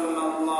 صلى الله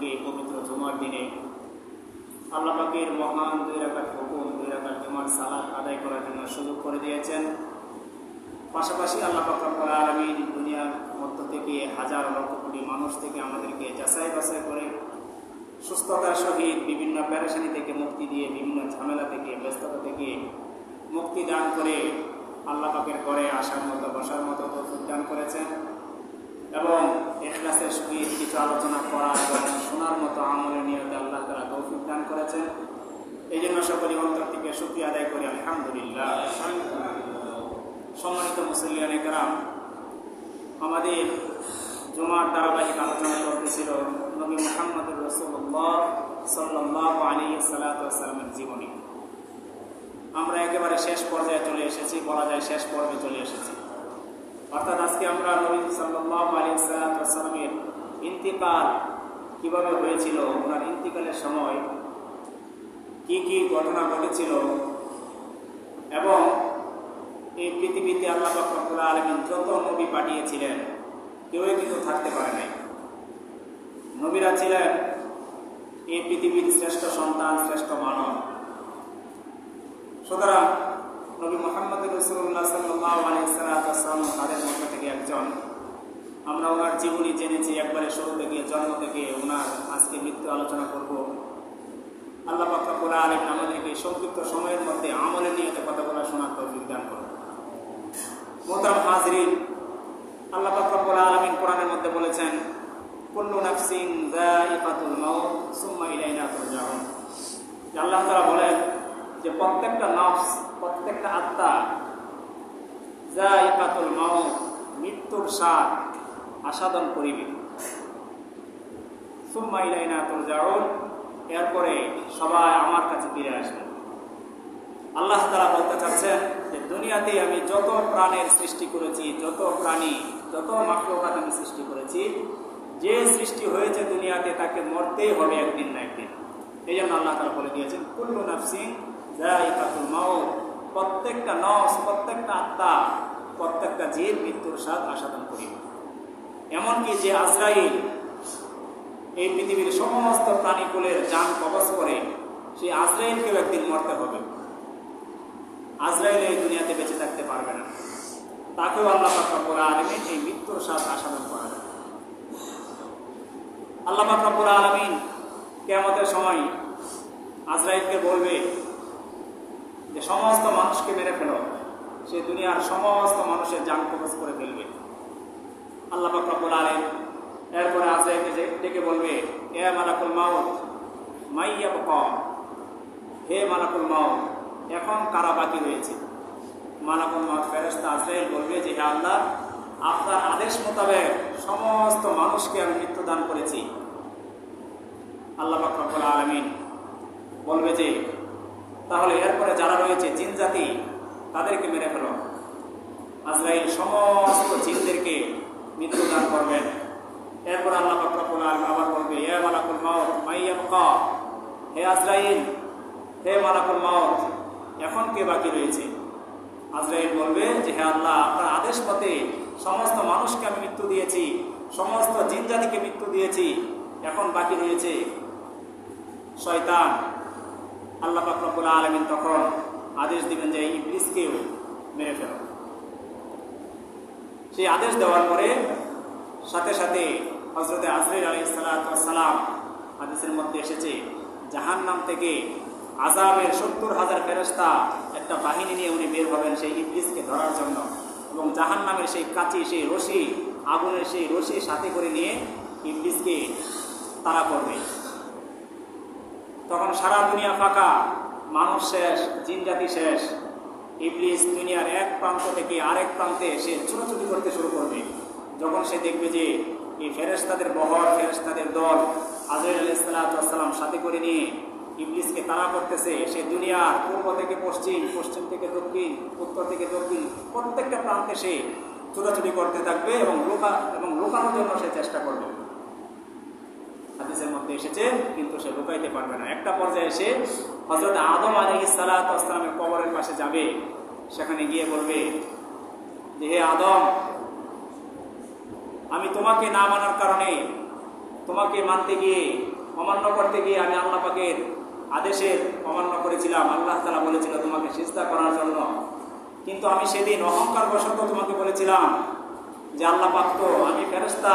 আজকে পবিত্র জুমার দিনে আল্লাহ পাকের মহান দুই রাকাত হুকুম, দুই রাকাত জুমার সালাত আদায় করার জন্য সুযোগ করে দিয়েছেন। পাশাপাশি আল্লাহ পাক রব্বুল আলমিন দুনিয়ার মধ্য থেকে হাজার লক্ষ কোটি মানুষ থেকে আমাদেরকে যাচাই বাছাই করে সুস্থতার সহিত বিভিন্ন প্যারেশানি থেকে মুক্তি দিয়ে, বিভিন্ন ঝামেলা থেকে, ব্যস্ততা থেকে মুক্তি দান করে আল্লাহ পাকের ঘরে আসার মতো, বসার মতো দান করেছেন। এবং এখলাসের সহিত কিছু আলোচনা করা এবং শোনার মতো আমলের নিয়তে আল্লাহ তারা তৌফিক দান করেছেন। এই জন্য সকলে অন্তর থেকে সুক্রিয়া আদায় করি, আলহামদুলিল্লাহ। সম্মানিত মুসলিয়ান একরাম, আমাদের জুমার ধারাবাহিক আলোচনা চলতেছিল নবী মোহাম্মদ রসুল্লাহ সাল্লাহ আলী সাল্লামের জীবনী। আমরা একেবারে শেষ পর্যায়ে চলে এসেছি, বলা যায় শেষ পর্বে চলে এসেছি। অর্থাৎ আজকে আমরা নবী সাল্লাহ আলী সাল্লামের ইন্তিকাল কীভাবে হয়েছিল, ওনার ইন্তিকালের সময় কি কি ঘটনা ঘটেছিল এবং এই পৃথিবীতে আল্লাহ ফখরুল্লাহ আলমিন যত নবী পাঠিয়েছিলেন, কেউই কিন্তু থাকতে পারে নাই। নবীরা ছিলেন এই পৃথিবীর শ্রেষ্ঠ সন্তান, শ্রেষ্ঠ মানব। সুতরাং নবী মোহাম্মদ রসুল্লাহ সাল্লাহ আলিয়াল্লাম তাদের মধ্যে থেকে একজন। আমরা ওনার জীবনী জেনেছি, একবারে শুরু থেকে জন্ম থেকে ওনার আজকে মৃত্যু আলোচনা করব। আল্লাহ পাকাবুল আলম আমাদেরকে সংক্ষিপ্ত সময়ের মধ্যে আমলের নিয়ে কথা বলা শোনার তৌফিক দান করুন। মোহতারাম হাজরিন, আল্লাহ পাকাবুল আলমিন কোরআনের মধ্যে বলেছেন আল্লাহ তাআলা বলেন যে প্রত্যেকটা নফস, প্রত্যেকটা আত্মা যা যায়িকাতুল মাউত, মৃত্যুর স্বাদ আসাদন করিবে। সুম্মা ইলাইনা তুরজাউন, এরপরে সবাই আমার কাছে ফিরে আসবে। আল্লাহ তারা বলতে চাচ্ছেন যে দুনিয়াতে আমি যত প্রাণের সৃষ্টি করেছি, যত প্রাণী, যত মাকলকাত আমি সৃষ্টি করেছি, যে সৃষ্টি হয়েছে দুনিয়াতে তাকে মরতেই হবে একদিন না একদিন। এই জন্য আল্লাহ তারা বলে দিয়েছেন, কুল্লু নাফসিং প্রত্যেকটা নস প্রত্যেকটা আত্মা, প্রত্যেকটা জীব মৃত্যুর স্বাদ আসাদন করিবে। এমনকি যে আজরাইল এই পৃথিবীর সমস্ত প্রাণীকুলের যান কবচ করে সেই আজরাইলকেও একদিন মরতে হবে। আজরাইল এই দুনিয়াতে বেঁচে থাকতে পারবে না। তাকেও আল্লাহ পাকরাবুল আলমিন এই মৃত্যুর স্বাদ আসাদন করাবে। আল্লাহ পাকরাবুল আলমিন কেমতের সময় আজরাইলকে বলবে যে সমস্ত মানুষকে মেরে ফেলো, সে দুনিয়ার সমস্ত মানুষের যান কবচ করে ফেলবে। আল্লাহ পাকরাবুল আলম এরপরে আজরাইলকে যে- ডেকে বলবে, এ মালাকুল মাউত মাইয়া ক হে মালাকুল মাউত, এখন কারা বাকি রয়েছে? মালাকুল মাউত ফেরেস্তা আজরাইল বলবে যে, হে আল্লাহ, আপনার আদেশ মোতাবেক সমস্ত মানুষকে আমি মৃত্যুদান করেছি। আল্লাহ বাকরবুল আলমিন বলবে যে তাহলে এরপরে যারা রয়েছে জিন জাতি, তাদেরকে মেরে ফেল। আজরাইল সমস্ত জিনদেরকে মৃত্যুদান করবেন। এরপর আল্লাহ আবার বলবে হে হে মালাকুল মাউত, এখন কে বাকি রয়েছে? আজরাইল বলবে যে, হে আল্লাহ, আপনার আদেশ মতে সমস্ত মানুষকে আমি মৃত্যু দিয়েছি, সমস্ত জিন জাতিকে মৃত্যু দিয়েছি, এখন বাকি রয়েছে শয়তান। আল্লাহ পাকরবুল আলমিন তখন আদেশ দিবেন যে ইবলিসকেও মেরে ফেল। সেই আদেশ দেওয়ার পরে সাথে সাথে হজরতে আজরির আলী সালাম হাদিসের মধ্যে এসেছে জাহান নাম থেকে আজাবের সত্তর হাজার ফেরস্তা একটা বাহিনী নিয়ে উনি বের হবেন সেই ইবলিসকে ধরার জন্য এবং জাহান নামের সেই কাঁচি, সেই রশি, আগুনের সেই রশি সাথে করে নিয়ে ইবলিসকে তারা করবে। তখন সারা দুনিয়া ফাঁকা, মানুষ শেষ, জিন জাতি শেষ। ইবলিস দুনিয়ার এক প্রান্ত থেকে আরেক প্রান্তে সে ছুটোছুটি করতে শুরু করবে। যখন সে দেখবে যে এই ফেরেস্তাদের বহর ফেরেস্তাদের দল আজর আলাইসালাম সাথে করে নিয়ে ইবলিসকে তাড়া করতেছে, সে দুনিয়ার পূর্ব থেকে পশ্চিম পশ্চিম থেকে দক্ষিণ, উত্তর থেকে দক্ষিণ, প্রত্যেকটা প্রান্তে সে ছুটাছুটি করতে থাকবে এবং লোকা, এবং লোকানোর জন্য সে চেষ্টা করবে। হাদিসের মধ্যে এসেছে, কিন্তু সে লুকাইতে পারবে না। একটা পর্যায়ে এসে হজরত আদম আলী সালাতামের কবরের পাশে যাবে। সেখানে গিয়ে বলবে, যে হে আদম, আমি তোমাকে না মানার কারণে তোমাকে মানতে গিয়ে, অমান্য করতে গিয়ে আমি আল্লাহ পাকের আদেশের অমান্য করেছিলাম। আল্লাহ তালা বলেছিল তোমাকে চিন্তা করার জন্য। কিন্তু আমি সেদিন অহংকার বশত তোমাকে বলেছিলাম যে আল্লাহ পাক তো আমি ফেরস্তা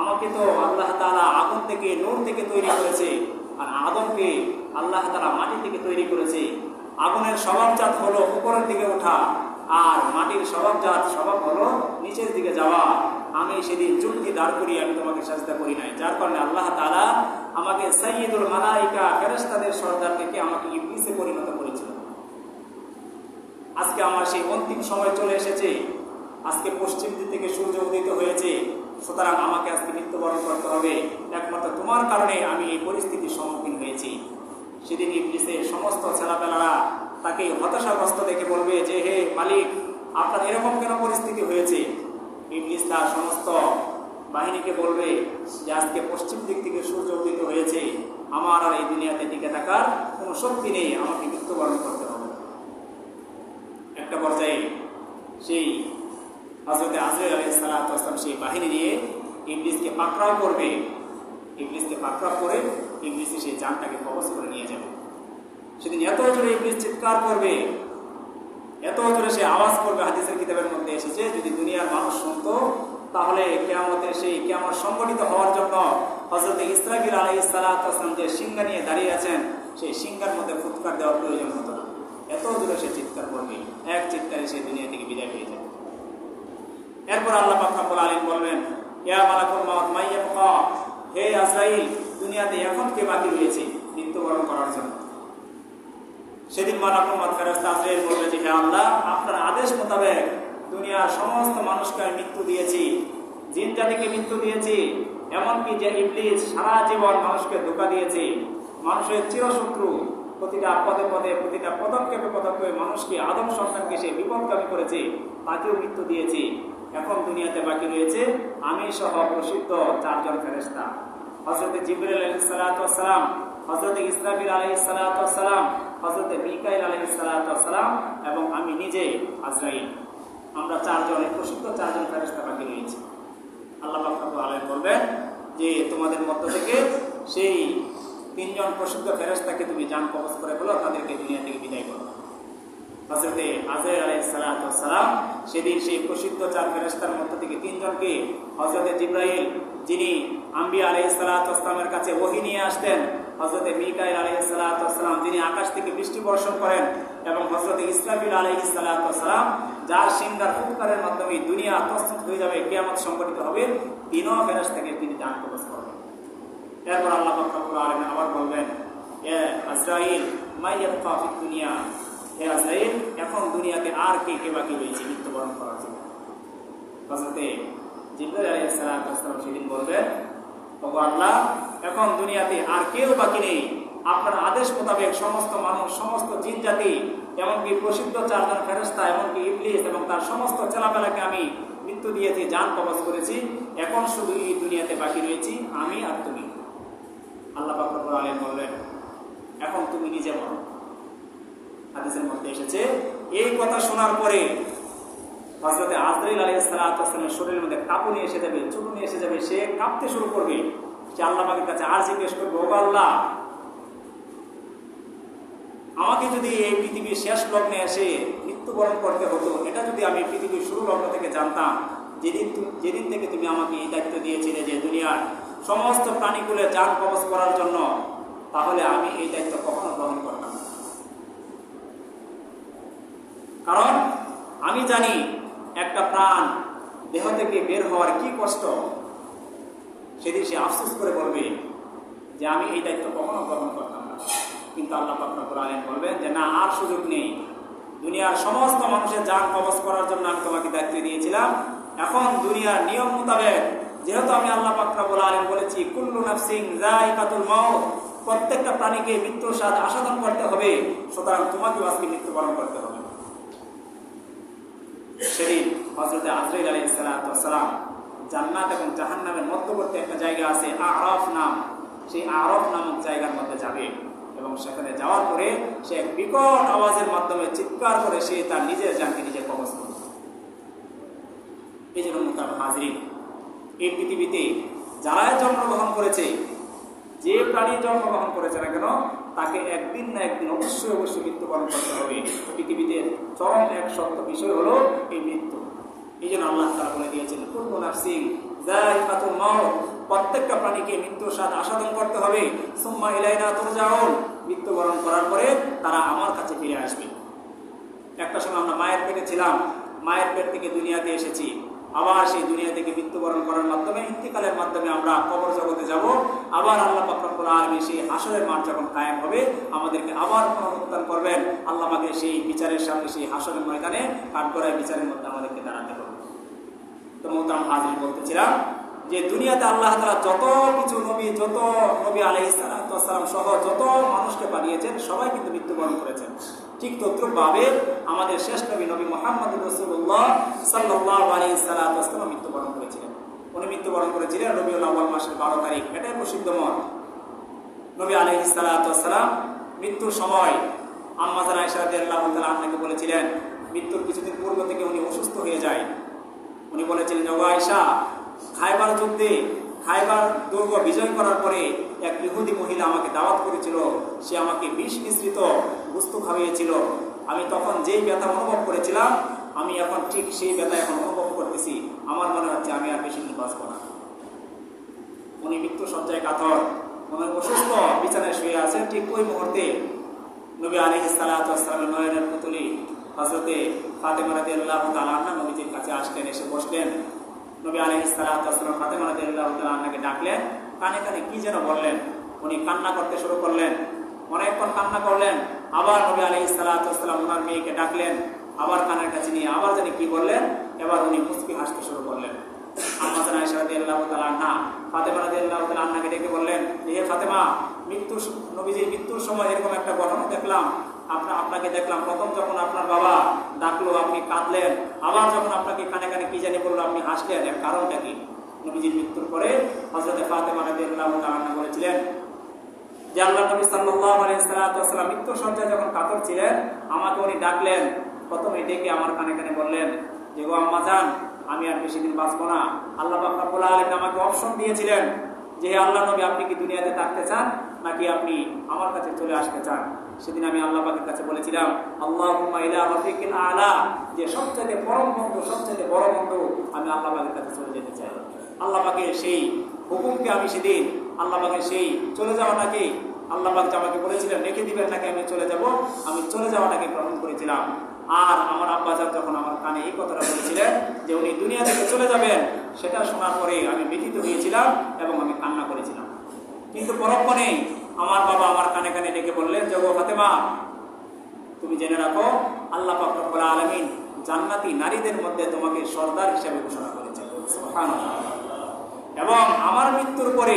আমাকে তো আল্লাহ তালা আগুন থেকে, নূর থেকে তৈরি করেছে। আর আদমকে আল্লাহ তালা মাটি থেকে তৈরি করেছে। আগুনের স্বভাবজাত হলো উপরের দিকে ওঠা, আর মাটির স্বভাবজাত স্বভাব হলো নিচের দিকে যাওয়া। আমি সেদিন চুক্তি দাঁড় করিয়ে আমি তোমাকে সাজদা করি নাই। যার কারণে আল্লাহ তালা আমাকে সৈয়দুল মালাইকা ফেরেস্তাদের সর্দার থেকে আমাকে ইবলিসে পরিণত করেছিল। আজকে আমার সেই অন্তিম সময় চলে এসেছে। আজকে পশ্চিম দিক থেকে সূর্য উদিত হয়েছে। সুতরাং আমাকে আজকে মৃত্যুবরণ করতে হবে। একমাত্র তোমার কারণে আমি এই পরিস্থিতির সম্মুখীন হয়েছি। সেদিন ইবলিসের সমস্ত ছেলেবেলারা তাকে হতাশাগ্রস্ত দেখে বলবে যে, হে মালিক, আপনার এরকম কেন পরিস্থিতি হয়েছে? ইবলিস তার সমস্ত বাহিনীকে বলবে যে, আজকে পশ্চিম দিক থেকে সূর্য উদিত হয়েছে। আমার আর এই দুনিয়াতে টিকে থাকার কোনো শক্তি নেই। আমাকে মৃত্যুবরণ করতে হবে। একটা পর্যায়ে সেই হজরতে আজরের আলী সালাম সেই বাহিনী নিয়ে ইংলিশকে পাকড়াও করবে। ইংলিশকে পাকড়াও করে ইংলিশে সেই যানটাকে কবচ করে নিয়ে যাবে। সেদিন এত জোরে ইংলিশ চিৎকার করবে, এত জোরে সে আওয়াজ করবে হাদিসের কিতাবের মধ্যে এসেছে, যদি দুনিয়ার মানুষ শুনতো, তাহলে কেয়ামতের সেই কেয়ামত সংগঠিত হওয়ার জন্য হজরত ইসরাফিল আলাই সালাম যে সিংহা নিয়ে দাঁড়িয়ে আছেন, সেই সিংহার মধ্যে ফুৎকার দেওয়ার প্রয়োজন হতো না। এত জোরে সে চিৎকার করবে, এক চিৎকারে সে দুনিয়া থেকে বিদায় পেয়ে যাবে এরপর আল্লাহ পাকাবুল আলিম বলবেন, ইয়া মাইয়া কা হে আজরাইল, দুনিয়াতে এখন কে বাকি রয়েছে? মৃত্যুবরণ করার জন্য। সেদিন মালাকুল মাউত বলবে যে, হে আল্লাহ, আপনার আদেশ মোতাবেক দুনিয়ার সমস্ত মানুষকে মৃত্যু দিয়েছি। জিন জাতিকে মৃত্যু দিয়েছি, এমনকি যে ইবলিস সারা জীবন মানুষকে ধোকা দিয়েছে, মানুষের চিরশত্রু প্রতিটা পদে পদে, প্রতিটা পদক্ষেপে পদক্ষেপে মানুষকে আদম সন্তানকে সে বিপদগামী করেছে, তাকেও মৃত্যু দিয়েছি। এখন দুনিয়াতে বাকি রয়েছে। আমি সহ প্রসিদ্ধ চারজন ফেরেস্তা হজরত জিবরিল আলহ সালাতাম হজরত ইসরাফিল আলহ সালাতাম হজরত মিকাইল আলহ সালাতাম এবং আমি নিজে আজরাইল। আমরা চারজন প্রসিদ্ধ চারজন ফেরেস্তা বাকি রয়েছি। আল্লাহ আলহ বলবেন যে, তোমাদের মধ্য থেকে সেই তিনজন প্রসিদ্ধ ফেরেস্তাকে তুমি যান কবচ করে ফেলো, তাদেরকে দুনিয়া থেকে বিদায় করো। হজরতে আজয় আলাই সেদিন সেই প্রসিদ্ধ চার ফেরেস্তার মধ্য থেকে তিনজনকে হজরতে জিব্রাহিল যিনি আম্বি আলাই সালাতামের কাছে ওহি নিয়ে আসতেন হজরতে মিকাইল আলাই সালাতাম যিনি আকাশ থেকে বৃষ্টি বর্ষণ করেন এবং হজরতে ইসলামিল আলাই সালাতাম যার সিংহার ফুৎকারের মাধ্যমে দুনিয়া প্রস্তুত হয়ে যাবে, কেয়ামত সংগঠিত হবে, তিনও ফেরাস থেকে তিনি দান কবচ করবেন। এরপর আল্লাহ আবার বলবেন হে আজরাইল এখন দুনিয়াতে আর কে কে বাকি রয়েছে মৃত্যুবরণ করার জন্য। হজরতে জিব্রাইল সেদিন বলবেন ওগো এখন দুনিয়াতে আর কেউ বাকি নেই। আপনার আদেশ মোতাবেক সমস্ত মানুষ, সমস্ত জিন জাতি, এমনকি প্রসিদ্ধ চারজন ফেরস্তা এমনকি ইবলিস এবং তার সমস্ত চেলাপেলাকে আমি মৃত্যু দিয়েছি, যান কবচ করেছি। এখন শুধু এই দুনিয়াতে বাকি রয়েছি আমি আর তুমি। আল্লাহ বাকর আলম বললেন, এখন তুমি নিজে বলো হাদিসের মধ্যে এসেছে, এই কথা শোনার পরে হজরতে আজরাইল আলী সালামের শরীরের মধ্যে কাঁপুনি এসে যাবে চুটুনি এসে যাবে, সে কাঁপতে শুরু করবে। সে আল্লাহ পাকের কাছে আর জিজ্ঞেস করবে, ওগো আল্লাহ, আমাকে যদি এই পৃথিবীর শেষ লগ্নে এসে মৃত্যুবরণ করতে হতো, এটা যদি আমি পৃথিবীর শুরু লগ্ন থেকে জানতাম, যেদিন যেদিন থেকে তুমি আমাকে এই দায়িত্ব দিয়েছিলে যে দুনিয়ার সমস্ত প্রাণীগুলো যান কবচ করার জন্য, তাহলে আমি এই দায়িত্ব কখনো গ্রহণ করতাম না কারণ আমি জানি একটা প্রাণ দেহ থেকে বের হওয়ার কি কষ্ট। সেদিন সে আফসোস করে বলবে যে আমি এই দায়িত্ব কখনো গ্রহণ করতাম না। কিন্তু আল্লাহ পাকরাবুল আলম বলবেন যে, না, আর সুযোগ নেই। দুনিয়ার সমস্ত মানুষের যান কবচ করার জন্য আমি তোমাকে দায়িত্ব দিয়েছিলাম। এখন দুনিয়ার নিয়ম মোতাবেক, যেহেতু আমি আল্লাহ পাকরাবুল আলম বলেছি, কুল্লু নাফসিং জাই কাতুল মাও প্রত্যেকটা প্রাণীকে মৃত্যুর স্বাদ আসাদন করতে হবে। সুতরাং তোমাকেও আজকে মৃত্যুবরণ করতে হবে। সেদিন হজরত আজরাইল আলী সালাম জান্নাত এবং জাহান্নামের মধ্যবর্তী একটা জায়গা আছে আরফ নাম। সেই আরফ নামক জায়গার মধ্যে যাবে এবং সেখানে যাওয়ার পরে সে এক বিকট আওয়াজের মাধ্যমে চিৎকার করে সে তার নিজের জানকে নিজে কবচ করবে এই জন্য মোতাব হাজরিন, এই পৃথিবীতে যারাই জন্মগ্রহণ করেছে, যে প্রাণী জন্মগ্রহণ করেছে না কেন, তাকে একদিন না একদিন অবশ্যই অবশ্যই মৃত্যুবরণ করতে হবে। পৃথিবীতে চরম এক সত্য বিষয় হলো এই মৃত্যু। এই জন্য আল্লাহ তারা বলে দিয়েছেন পূর্ব নার্সিং প্রত্যেকটা প্রাণীকে মৃত্যুর স্বাদ আসাদন করতে হবে। সুম্মা ইলাইনা তুরজাউন, মৃত্যুবরণ করার পরে তারা আমার কাছে ফিরে আসবে। একটা সময় আমরা মায়ের পেটে ছিলাম, মায়ের পেট থেকে দুনিয়াতে এসেছি। আবার সেই দুনিয়া থেকে মৃত্যুবরণ করার মাধ্যমে, ইন্তিকালের মাধ্যমে আমরা কবর জগতে যাব। আবার আল্লাহ পাকরুল আলমী সেই হাসরের মাঠ যখন কায়েম হবে, আমাদেরকে আবার পুনরুত্থান করবেন। আল্লাহ পাকে সেই বিচারের সামনে, সেই হাসরের ময়দানে কাঠগড়ায় বিচারের মধ্যে আমাদেরকে দাঁড়াতে হবে। তো মোহতাম হাজির বলতেছিলাম যে, দুনিয়াতে আল্লাহ তালা যত কিছু নবী, যত নবী আলাই সালাম সহ যত মানুষকে পাঠিয়েছেন সবাই কিন্তু মৃত্যুবরণ করেছেন। ঠিক তদ্রুপভাবে আমাদের শেষ নবী নবী মোহাম্মদ রসুল্লাহ সাল্লাহ আলী সালাম মৃত্যুবরণ করেছিলেন। উনি মৃত্যুবরণ করেছিলেন রবিউল আউ্বাল মাসের বারো তারিখ। এটাই প্রসিদ্ধ মত নবী আলহ সালাম মৃত্যুর সময় আম্মাজান আয়সারাদ আপনাকে বলেছিলেন, মৃত্যুর কিছুদিন পূর্ব থেকে উনি অসুস্থ হয়ে যায়। উনি বলেছিলেন ও আয়সা খাইবার যুদ্ধে খাইবার দুর্গ বিজয় করার পরে এক ইহুদি মহিলা আমাকে দাওয়াত করেছিল। সে আমাকে বিষ মিশ্রিত বস্তু খাওয়িয়েছিল আমি তখন যেই ব্যথা অনুভব করেছিলাম, আমি এখন ঠিক সেই ব্যথা এখন অনুভব করতেছি। আমার মনে হচ্ছে আমি আর বেশি দিন না। উনি মৃত্যু সজ্জায় কাতর উনি অসুস্থ বিছানায় শুয়ে আছেন ঠিক ওই মুহূর্তে। নবী আলী সালাতামের নয়নের পুতুলি হজরতে ফাতেমা রাদি আল্লাহ তালা নবীজির কাছে আসলেন, এসে বসলেন। নবী আলহ ইসালাম ডাকলেন। কানে কানে কি যেন বললেন? উনি কান্না করতে শুরু করলেন। অনেকক্ষণ কান্না করলেন। আবার নবী আলহ ইসালাম ওনার মেয়েকে ডাকলেন। আবার কানের কাছে নিয়ে আবার জানি কি বললেন। এবার উনি মুসকি হাসতে শুরু করলেন। আমাদের ফাতেমা ডেকে বললেন হে ফাতেমা, মৃত্যুর নবীজির মৃত্যুর সময় এরকম একটা ঘটনা দেখলাম। আপনার আপনাকে দেখলাম, প্রথম যখন আপনার বাবা ডাকলো, আপনি কাঁদলেন, আবার যখন আপনাকে কানে কানে কি জানি বলল, আপনি হাসলেন। এর কারণটা কি? নবীজির মৃত্যুর পরে হজরত ফাতেমা তাআলা বলেছিলেন যে, আল্লাহ নবী সাল্লাল্লাহু আলাইহি সাল্লাম মৃত্যু সজ্জায় যখন কাতর ছিলেন, আমাকে উনি ডাকলেন। প্রথমে ডেকে আমার কানে কানে বললেন যে, গো আম্মা যান আমি আর বেশি দিন বাঁচবো না। আল্লাহ পাক রব্বুল আলামিন আমাকে অপশন দিয়েছিলেন যে আল্লাহ নবী, আপনি কি দুনিয়াতে থাকতে চান? নাকি আপনি আমার কাছে চলে আসতে চান? সেদিন আমি আল্লাহ পাকের কাছে বলেছিলাম রাফিকিল আলা। যে সবচেয়ে পরম বন্ধু সবচেয়ে বড় বন্ধু আমি আল্লাহ কাছে চলে যেতে চাই। আল্লাহ সেই হুকুমকে আমি সেদিন, আল্লাহ সেই চলে যাওয়াটাকে, আল্লাহ পাক আমাকে বলেছিলেন, রেখে দিবেন নাকি আমি চলে যাব? আমি চলে যাওয়াটাকে গ্রহণ করেছিলাম। আর আমার আব্বাজান যখন আমার কানে এই কথাটা বলেছিলেন যে উনি দুনিয়া থেকে চলে যাবেন, সেটা শোনার পরে আমি ব্যথিত হয়েছিলাম এবং আমি কান্না করেছিলাম। কিন্তু পরক্ষণে আমার বাবা আমার কানে কানে ডেকে বললেন যে ফাতেমা, তুমি জেনে রাখো, আল্লাহ পাক রব্বুল আলামিন জান্নাতি নারীদের মধ্যে তোমাকে সর্দার হিসেবে ঘোষণা করেছে। এবং আমার মৃত্যুর পরে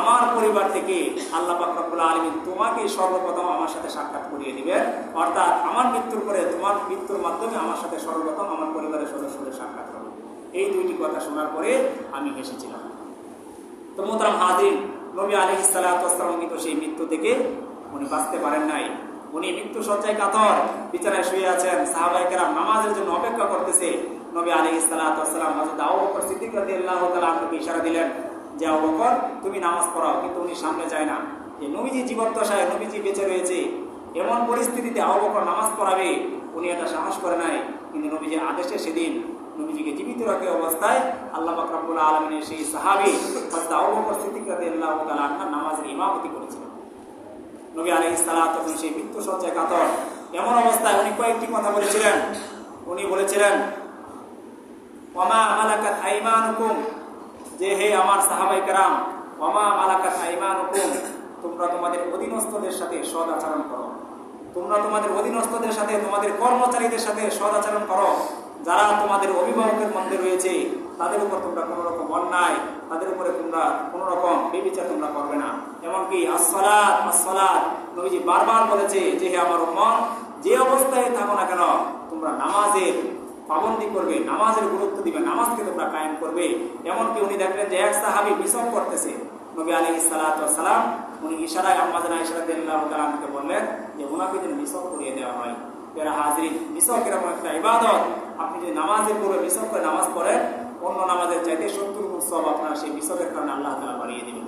আমার পরিবার থেকে আল্লাহ পাক রব্বুল আলামিন তোমাকে সর্বপ্রথম আমার সাথে সাক্ষাৎ করিয়ে দিবেন। অর্থাৎ আমার মৃত্যুর পরে তোমার মৃত্যুর মাধ্যমে আমার সাথে সর্বপ্রথম আমার পরিবারের সদস্যদের সাক্ষাৎ হবে। এই দুইটি কথা শোনার পরে আমি হেসেছিলাম। তো মোতারাম হাজির নবী আলী ইসালাতাম কিন্তু সেই মৃত্যু থেকে উনি বাঁচতে পারেন নাই। উনি মৃত্যু সজ্জায় কাতর বিছানায় শুয়ে আছেন। সাহাবাই নামাজের জন্য অপেক্ষা করতেছে। নবী আলী ইসালাতাম আপনাকে ইশারা দিলেন যে, আবু বকর, তুমি নামাজ পড়াও, কিন্তু উনি সামনে যায় না। যে নবীজি জীবদ্দশায় নবীজি বেঁচে রয়েছে। এমন পরিস্থিতিতে আবু বকর নামাজ পড়াবে, উনি এটা সাহস করে নাই। কিন্তু নবীজির আদেশে সেদিন নবীজিকে জীবিত রাখে অবস্থায় আল্লাহ বাকরাবুল আলমিনের সেই সাহাবি হজরত আবু বকর সিদ্দিক রাদিয়াল্লাহু তাআলা নামাজের ইমামতি করেছিলেন। নবী আলাইহিস সালাত তখন সেই মৃত্যু সজ্জায় কাতর। এমন অবস্থায় উনি কয়েকটি কথা বলেছিলেন। উনি বলেছিলেন ওমা মালাকাত আইমানুকুম? যে হে আমার সাহাবাই কেরাম ওমা মালাকাত আইমানুকুম? তোমরা তোমাদের অধীনস্থদের সাথে সদ আচরণ করো। তোমরা তোমাদের অধীনস্থদের সাথে তোমাদের কর্মচারীদের সাথে সদ আচরণ করো। যারা তোমাদের অভিভাবকের মধ্যে রয়েছে, তাদের উপর তোমরা কোনো রকম অন্যায়, তাদের উপরে তোমরা কোনো রকম বেবিচার তোমরা করবে না। এমনকি আসসালাত আসসালাত, নবীজি বারবার বলেছে যে, হে আমার মন যে অবস্থায় থাকো না কেন, তোমরা নামাজের পাবন্দি করবে, নামাজের গুরুত্ব দিবে, নামাজকে তোমরা কায়েম করবে। এমনকি উনি দেখলেন যে, এক সাহাবি বিষম করতেছে। নবী আলী সালাম উনি ইশারায়, আম্মাজানা ইশারা দিল্লাহকে বললেন যে ওনাকে যেন মিসক করিয়ে দেওয়া হয়। যারা হাজির মিসক এরকম একটা ইবাদত, আপনি যদি নামাজের পূর্বে মিসক করে নামাজ পড়েন অন্য নামাজের চাইতে সত্তর গুণ সব আপনার সেই মিসকের কারণে আল্লাহ তালা বাড়িয়ে দেবেন।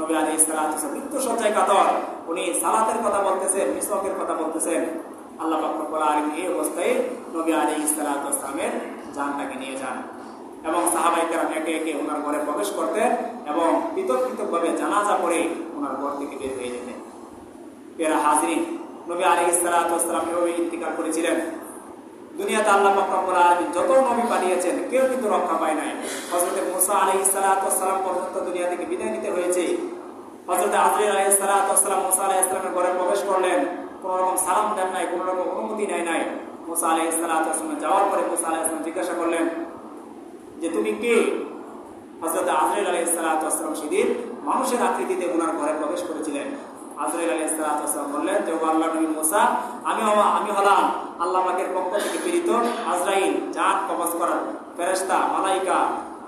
নবী আলী ইসলাম মৃত্যু সজ্জায় কাতর। উনি সালাতের কথা বলতেছেন মিসকের কথা বলতেছেন। আল্লাহ পাকবুল আলম এই অবস্থায় নবী আলী ইসলামের জানটাকে নিয়ে যান এবং সাহাবাই কেরাম একে একে ওনার ঘরে প্রবেশ করতেন এবং পৃথক পৃথকভাবে জানাজা করে ওনার ঘর থেকে বের হয়ে যেতেন। পেরা হাজরিন নবী আলী ইসলাম এভাবে ইন্তিকাল করেছিলেন। দুনিয়াতে আল্লাহ পাকবুল আলমী যত নবী পাঠিয়েছেন কেউ কিন্তু রক্ষা পায় নাই। হজরত মুসা আলী ইসলাম পর্যন্ত দুনিয়া থেকে বিদায় নিতে হয়েছে। হজরত আজরির আলী ইসলাম মুসা আলাহ ইসলামের ঘরে প্রবেশ করলেন। কোন রকম সালাম দেন নাই, কোন রকম অনুমতি নেয় নাই। মুসা আলাহ ইসলাম যাওয়ার পরে মুসা আলাহ ইসলাম জিজ্ঞাসা করলেন যে, তুমি কে? হজরত আজরিল আলী ইসলাম সেদিন মানুষের আকৃতিতে ওনার ঘরে প্রবেশ করেছিলেন। আজরাইল আলী ইসলাম বললেন যে আল্লাহ নবী মুসা, আমি আমি হলাম আল্লাহ পাকের পক্ষ থেকে প্রেরিত আজরাইল জান কবজ করার ফেরেস্তা মালাইকা।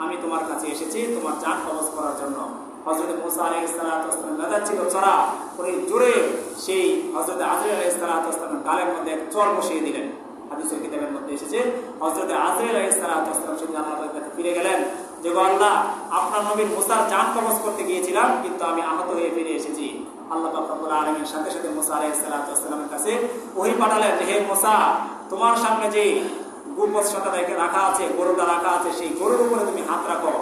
আমি তোমার কাছে এসেছি তোমার জান কবজ করার জন্য। হজরত মুসা আলী ইসলাম মেধা ছিল চড়া উনি জোরে সেই হজরত আজরাইল আলী ইসলামের গালের মধ্যে এক চর বসিয়ে দিলেন। হাদিসের কিতাবের মধ্যে এসেছে হজরত আজরাইল আলী ইসলাম সেদিন আল্লাহ কাছে ফিরে গেলেন। যে আল্লাহ, আপনার নবীর মুসার জান কবজ করতে গিয়েছিলাম, কিন্তু আমি আহত হয়ে ফিরে এসেছি। আল্লাহ রব্বুল আলমের সাথে সাথে মুসা আলাইসালামের কাছে ওই পাঠালেন হে মুসা, তোমার সামনে যে গোপৎসটা রাখা আছে, গরুটা রাখা আছে, সেই গরুর উপরে তুমি হাত রাখো।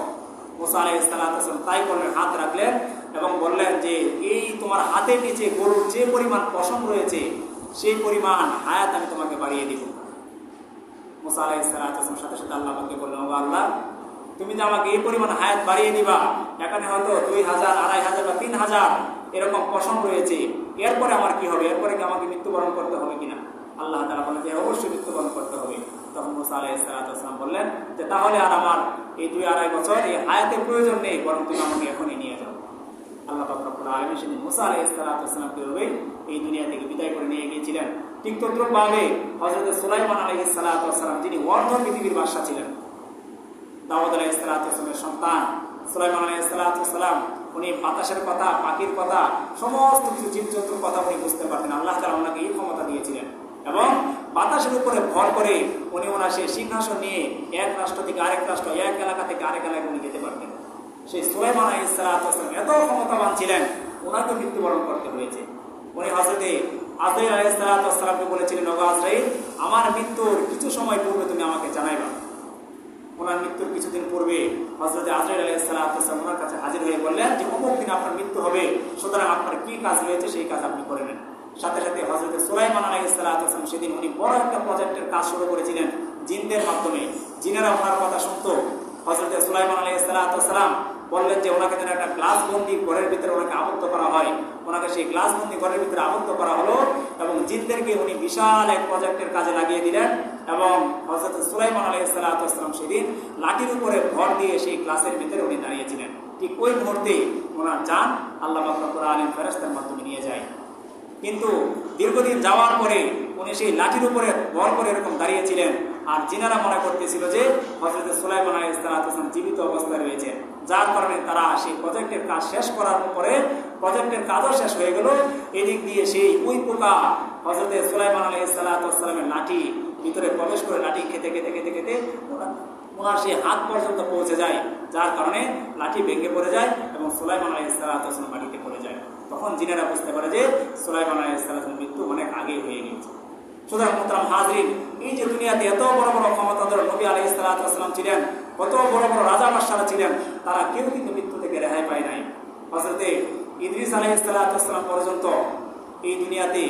মুসা আলাইসালাম তাই করলেন হাত রাখলেন এবং বললেন যে, এই তোমার হাতের নিচে গরুর যে পরিমাণ পশম রয়েছে, সেই পরিমাণ হায়াত আমি তোমাকে বাড়িয়ে দিব। মুসা আলাইসালাম সাথে সাথে আল্লাহকে বললেন ও আল্লাহ তুমি যে আমাকে এই পরিমাণ হায়াত বাড়িয়ে দিবা, এখানে হয়তো দুই হাজার, আড়াই হাজার বা তিন হাজার এরকম পছন্দ রয়েছে, এরপরে আমার কি হবে? এরপরে কি আমাকে মৃত্যুবরণ করতে হবে কিনা? আল্লাহ তারা বলেন যে অবশ্যই মৃত্যুবরণ করতে হবে। তখন মুসা আলাইসালাম বললেন যে, তাহলে আর আমার এই দুই আড়াই বছর এই হায়াতের প্রয়োজন নেই, বরং তুমি আমাকে এখনই নিয়ে যাও। আল্লাহ বাবুল আলমী সেদিন মুসা আলাইসালাম কীভাবে এই দুনিয়া থেকে বিদায় করে নিয়ে গিয়েছিলেন। ঠিক তদ্রুপভাবে হজরত সুলাইমান আলহিসাল্লাম যিনি অর্ধ পৃথিবীর বাসা ছিলেন দাউদ আলাহ ইসলাতামের সন্তান। সুলাইমান আলাহ ইসলাতাম উনি বাতাসের কথা, পাখির কথা, সমস্ত কিছু জীবজন্তুর কথা উনি বুঝতে পারতেন। আল্লাহ তালা ওনাকে এই ক্ষমতা দিয়েছিলেন। এবং বাতাসের উপরে ভর করে উনি ওনার সেই সিংহাসন নিয়ে এক রাষ্ট্র থেকে আরেক রাষ্ট্র, এক এলাকা থেকে আরেক এলাকায় উনি যেতে পারতেন। সেই সুলাইমান আলাহ ইসলাতাম এত ক্ষমতাবান ছিলেন, ওনাকে মৃত্যুবরণ করতে হয়েছে। উনি হজরতে আলাহ ইসলাতামকে বলেছিলেন নগা আজরাইল, আমার মৃত্যুর কিছু সময় পূর্বে তুমি আমাকে জানাইবা। ওনার মৃত্যুর কিছুদিন পূর্বে হজরত আজরাইল আলাহ সাল্লাম ওনার কাছে হাজির হয়ে বললেন যে, অমুক দিন আপনার মৃত্যু হবে, সুতরাং আপনার কি কাজ রয়েছে সেই কাজ আপনি করে নেন। সাথে সাথে হজরত সুলাইমান আলাহ সাল্লাম সেদিন উনি বড় একটা প্রজেক্টের কাজ শুরু করেছিলেন জিনদের মাধ্যমে। জিনেরা ওনার কথা শুনতো। হজরত সুলাইমান আলাহ সাল্লাম বললেন যে, ওনাকে যেন একটা গ্লাস বন্দি ঘরের ভিতরে ওনাকে আবদ্ধ করা হয়। ওনাকে সেই গ্লাস বন্দি ঘরের ভিতরে আবদ্ধ করা হলো এবং জিনদেরকে উনি বিশাল এক প্রজেক্টের কাজে লাগিয়ে দিলেন। এবং হজরত সুলাইমান আলাই সাল্লাহাম সেদিন লাঠির উপরে ভর দিয়ে সেই ক্লাসের ভিতরে উনি দাঁড়িয়েছিলেন। ঠিক ওই মুহূর্তেই ওনার যান আল্লাহ বাকর আলম ফেরাস্তার মাধ্যমে নিয়ে যায়। কিন্তু দীর্ঘদিন যাওয়ার পরে উনি সেই লাঠির উপরে ভর করে এরকম দাঁড়িয়েছিলেন। আর জিনারা মনে করতেছিল যে হজরত সুলাইমান আলাই সাল্লাহাম জীবিত অবস্থায় রয়েছে। যার কারণে তারা সেই প্রজেক্টের কাজ শেষ করার পরে প্রজেক্টের কাজও শেষ হয়ে গেল। এদিক দিয়ে সেই ওই পোকা হজরত সুলাইমান আলাই সাল্লাহামের লাঠি ভিতরে প্রবেশ করে লাঠি খেতে খেতে খেতে খেতে ওনার সেই হাত পর্যন্ত পৌঁছে যায়, যার কারণে লাঠি ভেঙে পড়ে যায় এবং সুলাইমান আলাই সাল্লাহাম মাটিতে পড়ে যায়। তখন জিনেরা বুঝতে পারে যে সুলাইমান আলাই সাল্লাহামের মৃত্যু অনেক আগে হয়ে গিয়েছে। এই যে দুনিয়াতে এত বড় বড় নবী ছিলেন, কত বড় বড় রাজা ছিলেন, তারা কিন্তু মৃত্যু থেকে রেহাই পায় নাই। ইদ্রিস পর্যন্ত এই দুনিয়াতে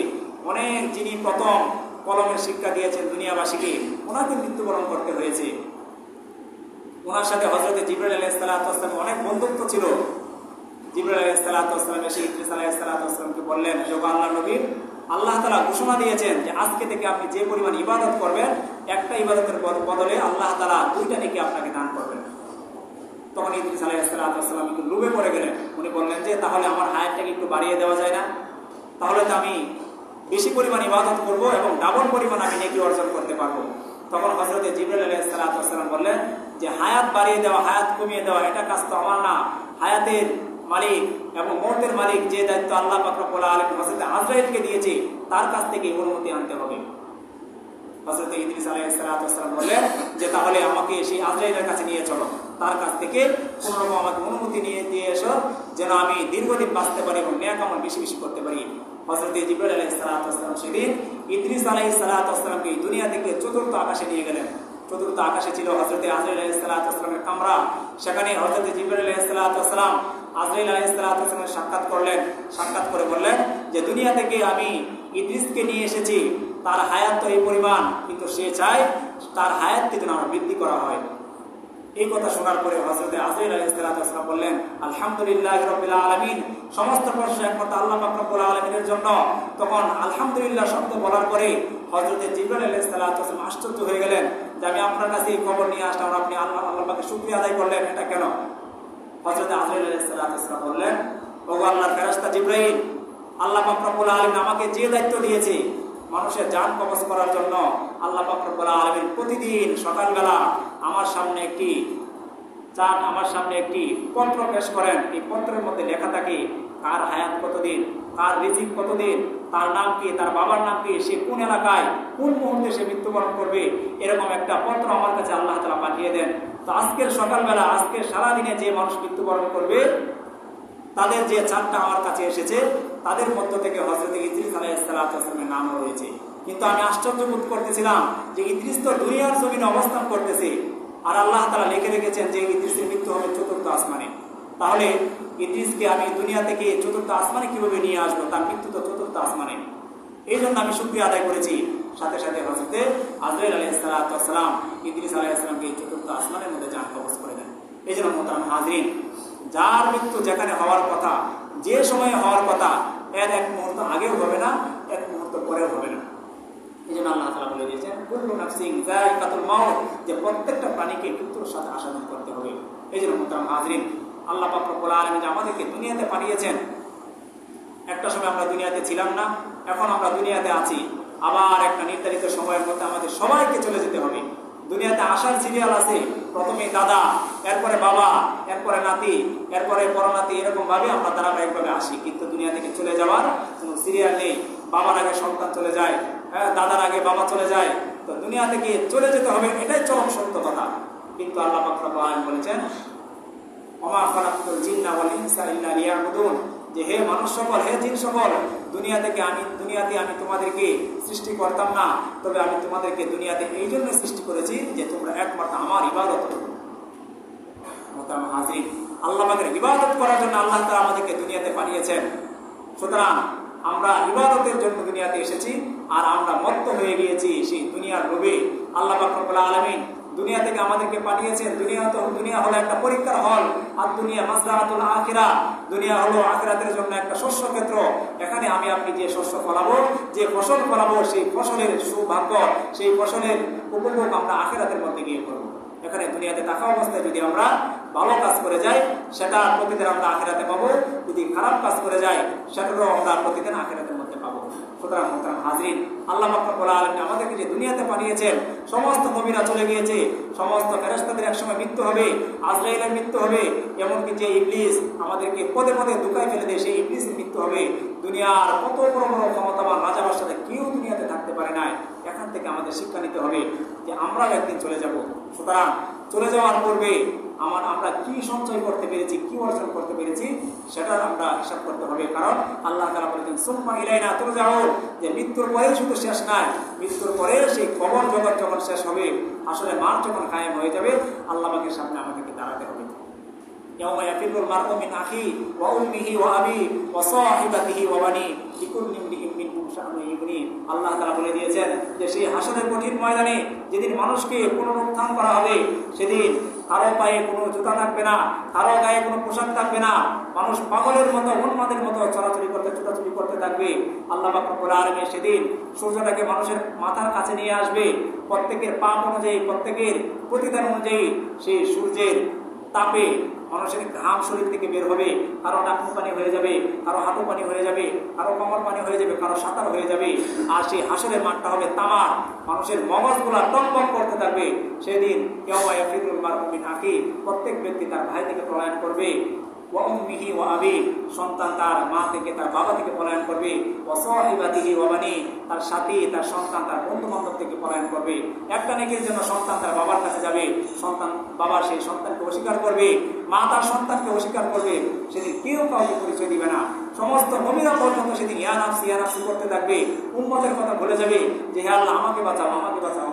অনেক যিনি প্রথম কলমের শিক্ষা দিয়েছেন দুনিয়াবাসীকে, ওনাকে মৃত্যুবরণ করতে হয়েছে। ওনার সাথে হজরত জিবরাল আলাহ সাল্লাহাম অনেক বন্ধুত্ব ছিল। জিবরাল আলাহ সাল্লাহাম এসে ইদ্রিস আলাহ সাল্লাহামকে বললেন যোগ আল্লাহ নবীর আল্লাহ তালা ঘোষণা দিয়েছেন যে আজকে থেকে আপনি যে পরিমাণ ইবাদত করবেন, একটা ইবাদতের বদলে আল্লাহ তালা দুইটা নাকি আপনাকে দান করবেন। তখন ইদ্রিস আলাহ সাল্লাহাম একটু লুবে পড়ে গেলেন। উনি বললেন যে, তাহলে আমার হায়ারটাকে একটু বাড়িয়ে দেওয়া যায় না। তাহলে তো আমি বেশি পরিমাণ ইবাদত করব এবং ডাবল পরিমাণ আমি নেকি অর্জন করতে পারব। তখন হজরত জিবরুল আলাহ সাল্লাহাম বললেন যে, হায়াত বাড়িয়ে দেওয়া, হায়াত কমিয়ে দেওয়া, এটা কাজ তো আমার না। হায়াতের মালিক এবং মৌতের মালিক যে দায়িত্ব আল্লাহ পাকরবুল্লাহ আলম হজরত আজরাইলকে দিয়েছে, তার কাছ থেকে অনুমতি আনতে হবে। হজরত ইদ্রিস আলাইসালাম বললেন যে, তাহলে আমাকে সেই আজরাইলের কাছে নিয়ে চলো। তার কাছ থেকে কোনোরকম আমাকে অনুমতি নিয়ে দিয়ে এসো যেন আমি দীর্ঘদিন বাঁচতে পারি এবং ন্যাক আমার বেশি বেশি করতে পারি। হজরত জিবুল আলাহ সালাতাম সেদিন ইদ্রিস আলাহ সালাতামকে দুনিয়া থেকে চতুর্থ আকাশে নিয়ে গেলেন। চতুর্থ আকাশে ছিল হজরত আজরাইল আলাহ সালাতামের কামরা। সেখানে হজরত জিবুল সালাতাম আজরাইল আলাহ সালাতামের সাক্ষাৎ করলেন, সাক্ষাৎ করে বললেন যে, দুনিয়া থেকে আমি ইদ্রিসকে নিয়ে এসেছি। তার হায়াত তো এই পরিমাণ, কিন্তু সে চায় তার হায়াতকে যেন আমার বৃদ্ধি করা হয়। এই কথা শোনার পরে হজরত আজরাইল আলাইসালাম বললেন, আলহামদুলিল্লাহ রবিল্লা আলমিন। সমস্ত প্রশ্ন একমাত্র আল্লাহ রব্বুল আলমিনের জন্য। তখন আলহামদুলিল্লাহ শব্দ বলার পরে হজরত জিবরাল আলাইসালাম আশ্চর্য হয়ে গেলেন যে, আমি আপনার কাছে এই খবর নিয়ে আসলাম আপনি আল্লাহ আল্লাহকে শুক্রিয়া আদায় করলেন, এটা কেন? হজরত আজরাইল আলাইসালাম বললেন, ও আল্লাহর ফেরাস্তা জিব্রাহিম আল্লাহ রব্বুল আলম আমাকে যে দায়িত্ব দিয়েছে মানুষের যান কবচ করার জন্য, আল্লাহ পাকরবুল্লাহ আলমিন প্রতিদিন সকালবেলা আমার সামনে একটি চান আমার সামনে একটি পত্র পেশ করেন। এই পত্রের মধ্যে লেখা থাকে কার হায়াত কতদিন? কার রিজিক কতদিন? তার নাম কি? তার বাবার নাম কি? সে কোন এলাকায়? কোন মুহূর্তে সে মৃত্যুবরণ করবে? এরকম একটা পত্র আমার কাছে আল্লাহ তালা পাঠিয়ে দেন। তো আজকের সকালবেলা, আজকের সারাদিনে যে মানুষ মৃত্যুবরণ করবে, তাদের যে চারটা আমার কাছে এসেছে, তাদের মধ্য থেকে হজরত ইদ্রিস আলাইসালামের নামও রয়েছে। কিন্তু আমি আশ্চর্য বোধ করতেছিলাম যে ইদ্রিস তো দুনিয়ার জমিনে অবস্থান করতেছে। আর আল্লাহ তালা লিখে রেখেছেন যে ইদ্রিসের মৃত্যু হবে চতুর্থ আসমানে। তাহলে ইদ্রিসকে আমি দুনিয়া থেকে চতুর্থ আসমানে কীভাবে নিয়ে আসব? তার মৃত্যু তো চতুর্থ আসমানে। এই জন্য আমি শুক্রিয়া আদায় করেছি। সাথে সাথে হজরতে আজরাইল আলাইসালাম ইদ্রিস আলাইসালামকে এই চতুর্থ আসমানের মধ্যে যান কবচ করে দেন। এই জন্য মোতারাম হাজরিন, যার মৃত্যু যেখানে হওয়ার কথা, যে সময়ে হওয়ার কথা, এর এক মুহূর্ত আগেও হবে না, এক মুহূর্ত পরেও হবে না। এই জন্য আল্লাহ তালা বলে দিয়েছেন, কুল্লু নাফসিং জায়গাতুল মাউত যে প্রত্যেকটা প্রাণীকে মৃত্যুর সাথে আসাদন করতে হবে। এই জন্য মোতাম হাজরিন আল্লাহ পাকরবুল আলমী যে আমাদেরকে দুনিয়াতে পাঠিয়েছেন। একটা সময় আমরা দুনিয়াতে ছিলাম না, এখন আমরা দুনিয়াতে আছি। আবার একটা নির্ধারিত সময়ের মধ্যে আমাদের সবাইকে চলে যেতে হবে। দুনিয়াতে আসার সিরিয়াল আছে, প্রথমে দাদা, এরপরে বাবা, এরপরে নাতি, এরপরে পরনাতি এরকম ভাবে আমরা ধারাবাহিকভাবে আসি। কিন্তু দুনিয়া থেকে চলে যাওয়ার কোনো সিরিয়াল নেই। বাবার আগে সন্তান চলে যায় হ্যাঁ দাদার আগে বাবা চলে যায়। তো দুনিয়া থেকে চলে যেতে হবে, এটাই চরম সত্য কথা। কিন্তু আল্লাহ পাকরাবান বলেছেন অমা খালাকুল জিন্না ওয়াল ইনসা যে হে মানুষ সকল, হে জিন সকল, দুনিয়া থেকে আমি, দুনিয়াতে আমি তোমাদেরকে সৃষ্টি করতাম না, তবে আমি তোমাদেরকে দুনিয়াতে এই জন্য সৃষ্টি করেছি যে তোমরা একমাত্র আমার ইবাদত হাজির আল্লাহ পাকের ইবাদত করার জন্য আল্লাহ তাআলা আমাদেরকে দুনিয়াতে পাঠিয়েছেন। সুতরাং আমরা ইবাদতের জন্য দুনিয়াতে এসেছি, আর আমরা মত্ত হয়ে গিয়েছি সেই দুনিয়ার লোভে। আল্লাহ পাক রব্বুল আলামিন দুনিয়া থেকে আমাদেরকে পাঠিয়েছেন। দুনিয়া তো দুনিয়া হলো একটা পরীক্ষার হল, আর দুনিয়া মাসরাতুল আখিরা। দুনিয়া হলো আখিরাতের জন্য একটা শস্য ক্ষেত্র। এখানে আমি আপনি যে শস্য ফলাবো, যে ফসল ফলাবো, সেই ফসলের সৌভাগ্য, সেই ফসলের উপভোগ আমরা আখিরাতের মধ্যে গিয়ে করব। এখানে দুনিয়াতে থাকা অবস্থায় যদি আমরা ভালো কাজ করে যাই, সেটা প্রতিদিন আমরা আখেরাতে পাবো। যদি খারাপ কাজ করে যাই, সেটারও আমরা প্রতিদিন পাবো সুতরাং মোহতারাম হাজরিন, আল্লাহ বলা আলমী আমাদেরকে যে দুনিয়াতে পাঠিয়েছেন, সমস্ত নবীরা চলে গিয়েছে, সমস্ত ফেরস্তাদের একসময় মৃত্যু হবে, আজরাইলের মৃত্যু হবে, এমনকি যে ইবলিস আমাদেরকে পদে পদে দুকায় ফেলে দেয়, সেই ইবলিসের মৃত্যু হবে। দুনিয়ার কত বড় বড় ক্ষমতাবান রাজা বাসাতে কেউ দুনিয়াতে থাকতে পারে নাই। এখান থেকে আমাদের শিক্ষা নিতে হবে যে আমরাও একদিন চলে যাব। সুতরাং চলে যাওয়ার পূর্বে আমার আমরা কি সঞ্চয় করতে পেরেছি কি অর্জন করতে পেরেছি সেটা আমরা হিসাব করতে হবে কারণ আল্লাহ তালা বলেছেন সুম্মা ইলাই না তুলে যাও যে মৃত্যুর পরে শুধু শেষ নাই মৃত্যুর পরে সেই কবর জগৎ যখন শেষ হবে আসলে মাঠ যখন কায়েম হয়ে যাবে আল্লাহ পাকের সামনে আমাদেরকে দাঁড়াতে হবে يوم يفر المرء من أخيه وأمه وأبيه وصاحبته وبنيه لكل امرئ منهم شأن يغنيه আল্লাহ তাআলা বলে দিয়েছেন যে সেই হাসরের কঠিন ময়দানে যেদিন মানুষকে পুনরুত্থান করা হবে, সেদিন কারও পায়ে কোনো জুতা থাকবে না কারও গায়ে কোনো পোশাক থাকবে না। মানুষ পাগলের মতো, উন্মাদের মতো চলাচলি করতে, ছোটাছুটি করতে থাকবে। আল্লাহ বাকরুল আলমে সেদিন সূর্যটাকে মানুষের মাথার কাছে নিয়ে আসবে। প্রত্যেকের পাপ অনুযায়ী, প্রত্যেকের প্রতিদান অনুযায়ী সেই সূর্যের তাপে মানুষের ঘাম শরীর থেকে বের হবে, কারও নাক পানি হয়ে যাবে, কারও হাঁটু পানি হয়ে যাবে, কারও কমর পানি হয়ে যাবে, কারও সাঁতার হয়ে যাবে। আর সেই হাসরের মাঠটা হবে তামার। মানুষের মগজগুলা টমটম করতে থাকবে। সেদিন কেউ ফিরুল মারুমিন আঁকি প্রত্যেক ব্যক্তি তার ভাই থেকে পলায়ন করবে। সন্তান তার মা থেকে, তার বাবা থেকে পলায়ন করবে। তার সাথী, তার সন্তান, তার বন্ধু বান্ধব থেকে করবে। একটা জন্য সন্তান তার বাবার কাছে যাবে। সন্তান, বাবা সেই সন্তানকে অস্বীকার করবে। মা তার সন্তানকে অস্বীকার করবে। সেদিন কেউ কাউকে পরিচয় দিবে না। সমস্ত নবীরা পর্যন্ত সেদিন ইয়া নাফসি ইয়া নাফসি করতে থাকবে। উম্মতের কথা ভুলে যাবে যে, হে আল্লাহ, আমাকে বাঁচাও আমাকে বাঁচাও।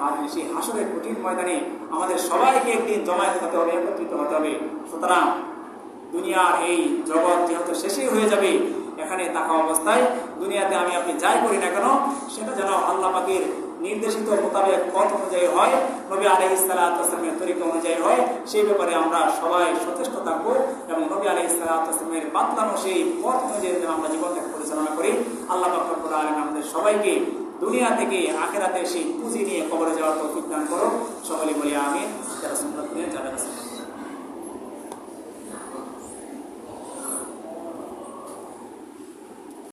হাজির সেই হাসরের কঠিন ময়দানে আমাদের সবাইকে একদিন জমায়েত হতে হবে, একত্রিত হতে হবে। সুতরাং দুনিয়ার এই জগৎ যেহেতু শেষই হয়ে যাবে, এখানে থাকা অবস্থায় দুনিয়াতে আমি আপনি যাই করি না কেন, সেটা যেন আল্লাহ পাকের নির্দেশিত মোতাবেক পথ অনুযায়ী হয়, নবী আলহ ইসলামের তরিকা অনুযায়ী হয়, সেই ব্যাপারে আমরা সবাই সচেষ্ট থাকব এবং নবী আলহ ইসলামের বাতলানো সেই পথ অনুযায়ী যেন আমরা জীবনটাকে পরিচালনা করি। আল্লাহ পাকুল আলম আমাদের সবাইকে দুনিয়া থেকে আখেরাতে সেই পুঁজি নিয়ে কবরে যাওয়ার তৌফিক দান করো। সকলে বলি আমি যারা সুন্দর যারা